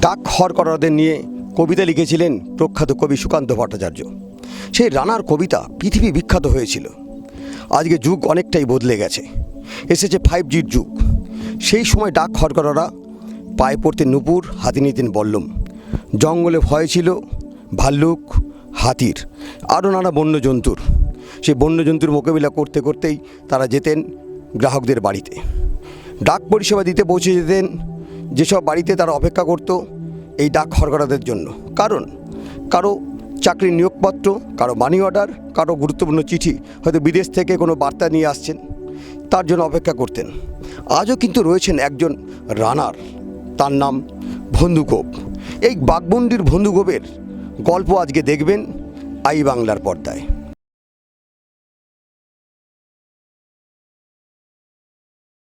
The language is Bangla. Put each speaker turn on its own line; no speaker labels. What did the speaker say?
ডাক হরকরাদের নিয়ে কবিতা লিখেছিলেন প্রখ্যাত কবি সুকান্ত ভট্টাচার্য। সেই রানার কবিতা পৃথিবী বিখ্যাত হয়েছিল। আজকে যুগ অনেকটাই বদলে গেছে। এসেছে ফাইভ জির যুগ। সেই সময় ডাক হরকরারা পায়ে পড়তে নুপুর, হাতি নিতেন বল্লম। জঙ্গলে ভয় ছিল ভাল্লুক, হাতির। আরও নানা বন্য জন্তুর সেই বন্য জন্তুর মোকাবিলা করতে করতেই তারা যেতেন গ্রাহকদের বাড়িতে। ডাক পরিষেবা দিতে পৌঁছে যেতেন যেসব বাড়িতে তারা অপেক্ষা করত, এই ডাক হরকরাদের জন্য। কারণ, কারও চাকরির নিয়োগপত্র, কারও মানি অর্ডার কারও গুরুত্বপূর্ণ চিঠি হয়তো বিদেশ থেকে কোনো বার্তা নিয়ে আসছেন, তার জন্য অপেক্ষা করতেন। আজও কিন্তু রয়েছেন একজন রানার, তার নাম বন্ধুগোপ এই বাঘবন্ডির বন্ধুগোপের গল্প আজকে দেখবেন আই বাংলার পর্দায়।